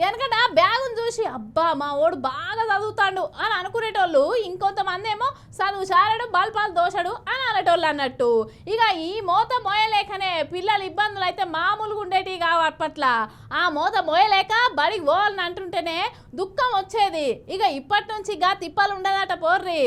వెనకట బ్యాగును చూసి అబ్బా మా ఓడు బాగా చదువుతాడు అని అనుకునేటోళ్ళు ఇంకొంతమంది ఏమో చదువు చారడు బల్పాలు దోషడు అని అనేటోళ్ళు అన్నట్టు. ఇక ఈ మోత మోయలేకనే పిల్లలు ఇబ్బందులు అయితే మామూలుగా ఉండేటివి కావు అప్పట్ల. ఆ మోత మోయలేక బడికి పోవాలని అంటుంటేనే దుఃఖం వచ్చేది. ఇక ఇప్పటి నుంచి ఇక తిప్పలు ఉండదట పోర్రి.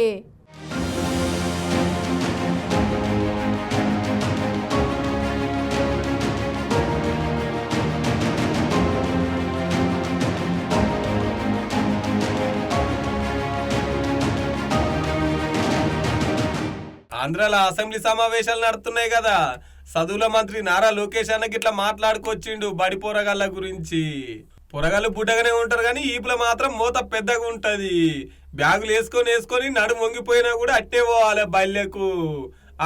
ఆంధ్రాలో అసెంబ్లీ సమావేశాలు నడుతున్నాయి కదా. చదువుల మంత్రి నారా లోకేష్ అన్నకి ఇట్లా మాట్లాడుకొచ్చిండు బడి పొరగాళ్ళ గురించి. పొరగాళ్ళు బుడ్డగానే ఉంటారు కానీ ఈపుల మాత్రం మూత పెద్దగా ఉంటది. బ్యాగులు వేసుకొని వేసుకొని నడు వంగిపోయినా కూడా అట్టే పోవాలి బల్లెకు.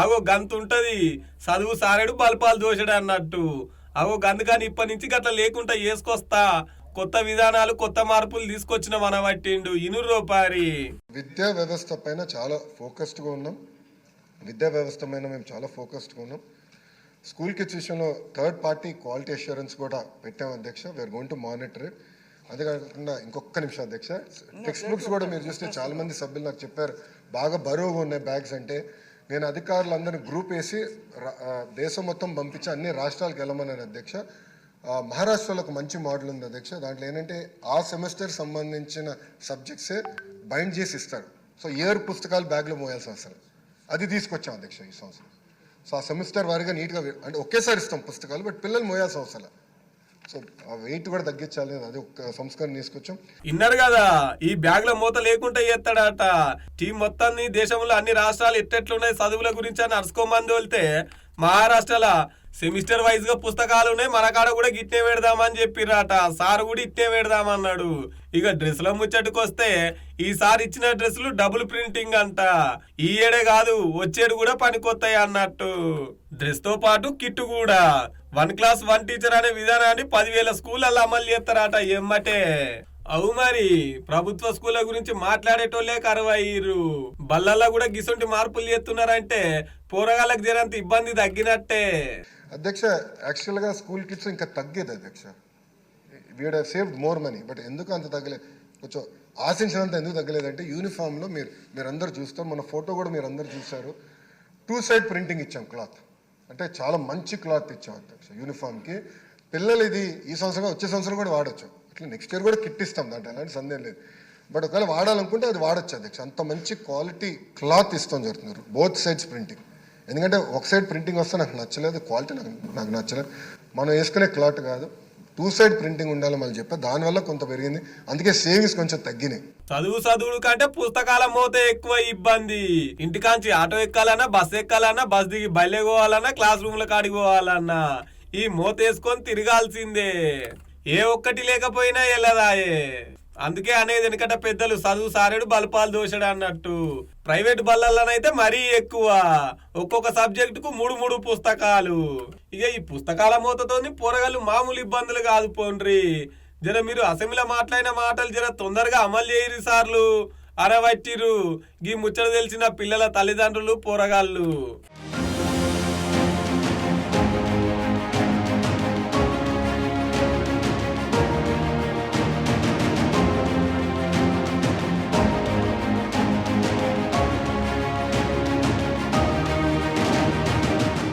అగో గంత ఉంటది. చదువు సారెడు బల్పాలు దోషడు అన్నట్టు. అగో గందుకని ఇప్పటి నుంచి గట్లా లేకుండా వేసుకొస్తా. కొత్త విధానాలు కొత్త మార్పులు తీసుకొచ్చిన మన పట్టిండు ఇనురు రూపారి విద్యా వ్యవస్థ పైన చాలా ఫోకస్డ్గా ఉన్నాం. విద్యా వ్యవస్థ పైన మేము చాలా ఫోకస్డ్గా ఉన్నాం. స్కూల్ కిడ్స్ విషయంలో థర్డ్ పార్టీ క్వాలిటీ అష్యూరెన్స్ కూడా పెట్టాం అధ్యక్ష. We're going to monitor it అదే కాకుండా ఇంకొక నిమిషం అధ్యక్ష. టెక్స్ట్ బుక్స్ కూడా మీరు చూస్తే చాలా మంది సభ్యులు నాకు చెప్పారు బాగా బరువుగా ఉన్నాయి బ్యాగ్స్ అంటే. నేను అధికారులందరినీ గ్రూప్ వేసి దేశం మొత్తం పంపించి అన్ని రాష్ట్రాలకు వెళ్ళమన్నాను అధ్యక్ష. మహారాష్ట్రలో ఒక మంచి మోడల్ ఉంది అధ్యక్ష. దాంట్లో ఏంటంటే ఆ సెమిస్టర్ సంబంధించిన సబ్జెక్ట్సే బైండ్ చేసి ఇస్తారు. సో ఇయర్ పుస్తకాలు బ్యాగ్లో మోయాల్సిన అవసరం. అది తీసుకొచ్చాం అధ్యక్ష ఈ సంవత్సరం. సో ఆ సెమిస్టర్ వారిగా నీట్గా అంటే ఒకేసారి ఇస్తాం పుస్తకాలు బట్ పిల్లలు మోయాల్సిన అవసరం సో ఆ వెయిట్ కూడా తగ్గించాలి అది ఒక సంస్కరణ తీసుకొచ్చాం. ఇన్నారు కదా ఈ బ్యాగ్లో మూత లేకుండా చేస్తాడట టీం మొత్తాన్ని దేశంలో అన్ని రాష్ట్రాలు ఎట్టెట్లున్నాయి చదువుల గురించి అని అరుచుకోమంది వెళ్తే మహారాష్ట్రలో సెమిస్టర్ వైజ్గా పుస్తకాలు ఉన్నాయి. మన కాడ కూడా గిట్టే పెడదామని చెప్పిర్రాట. సార్ కూడా ఇట్నే పెడదామన్నాడు. ఇక డ్రెస్ల ముచ్చటికొస్తే ఈ ఈసారి ఇచ్చిన డ్రెస్సులు డబుల్ ప్రింటింగ్ అంట. ఈ ఏడే కాదు వచ్చేడు కూడా పనికొస్తాయి అన్నట్టు. డ్రెస్తో పాటు కిట్ కూడా. వన్ క్లాస్ వన్ టీచర్ అనే విధానాన్ని పదివేల స్కూళ్ళల్లో అమలు చేస్తారట ఎమ్మటే. అవు మరి ప్రభుత్వ స్కూళ్ళ గురించి మాట్లాడేటోళ్ళే కరువయ్యారు బల్లల్లో కూడా గిసొంటి మార్పులు చేస్తున్నారంటే పోరగాళ్ళకి జరంత ఇబ్బంది తగ్గినట్టే. అధ్యక్ష యాక్చువల్గా స్కూల్ కిట్స్ ఇంకా తగ్గేది అధ్యక్ష. We'd saved more money but ఎందుకు అంత తగ్గలేదు? కొంచెం ఆశించినంత ఎందుకు తగ్గలేదంటే యూనిఫామ్లో మీరు మీరందరూ చూస్తాం మన ఫోటో కూడా మీరు అందరు చూస్తారు టూ సైడ్ ప్రింటింగ్ ఇచ్చాం క్లాత్ అంటే చాలా మంచి క్లాత్ ఇచ్చాం అధ్యక్ష యూనిఫామ్కి పిల్లలు ఇది ఈ సంవత్సరం వచ్చే సంవత్సరం కూడా వాడచ్చు. అట్లా నెక్స్ట్ ఇయర్ కూడా కిట్ ఇస్తాం దాంట్లో ఎలాంటి సందేహం లేదు. బట్ ఒకవేళ వాడాలనుకుంటే అది వాడచ్చు అధ్యక్ష. అంత మంచి క్వాలిటీ క్లాత్ ఇస్తాం జరుగుతున్నారు బోత్ సైడ్స్ ప్రింటింగ్ ఎందుకంటే ఒక సైడ్ ప్రింటింగ్ వస్తే నాకు నచ్చలేదు క్వాలిటీ నాకు నాకు నచ్చలేదు. మనం వేసుకునే క్లాత్ కాదు టూ సైడ్ ప్రింటింగ్ ఉండాలి మళ్ళీ చెప్పా దానివల్ల కొంత పెరిగింది. అందుకే సేవింగ్స్ కొంచెం తగ్గినాయి. చదువు చదువుడు కంటే పుస్తకాల మోత ఎక్కువ ఇబ్బంది. ఇంటికాంచి ఆటో ఎక్కాలన్నా బస్ ఎక్కాలన్నా బస్ దిగి బయలుపోవాలన్నా క్లాస్ రూమ్ల కాడికి పోవాలన్నా. ఈ మోత వేసుకొని తిరగాల్సిందే. ఏ ఒక్కటి లేకపోయినా వెళ్ళదాయే అందుకే అనేది ఎందుకంటే పెద్దలు చదువు సారెడు బలపాలు దోషడు అన్నట్టు. ప్రైవేట్ బల్లలనైతే మరీ ఎక్కువ. ఒక్కొక్క సబ్జెక్టుకు మూడు మూడు పుస్తకాలు. ఇక ఈ పుస్తకాల మూతతోని పోరగాళ్ళు మామూలు ఇబ్బందులు కాదు పోండ్రి. జర మీరు అసెంబ్లీలో మాట్లాడిన మాటలు జర తొందరగా అమలు చేయరు సార్లు. అరవట్టిరు గీ ముచ్చట తెలిసిన పిల్లల తల్లిదండ్రులు పోరగాళ్ళు.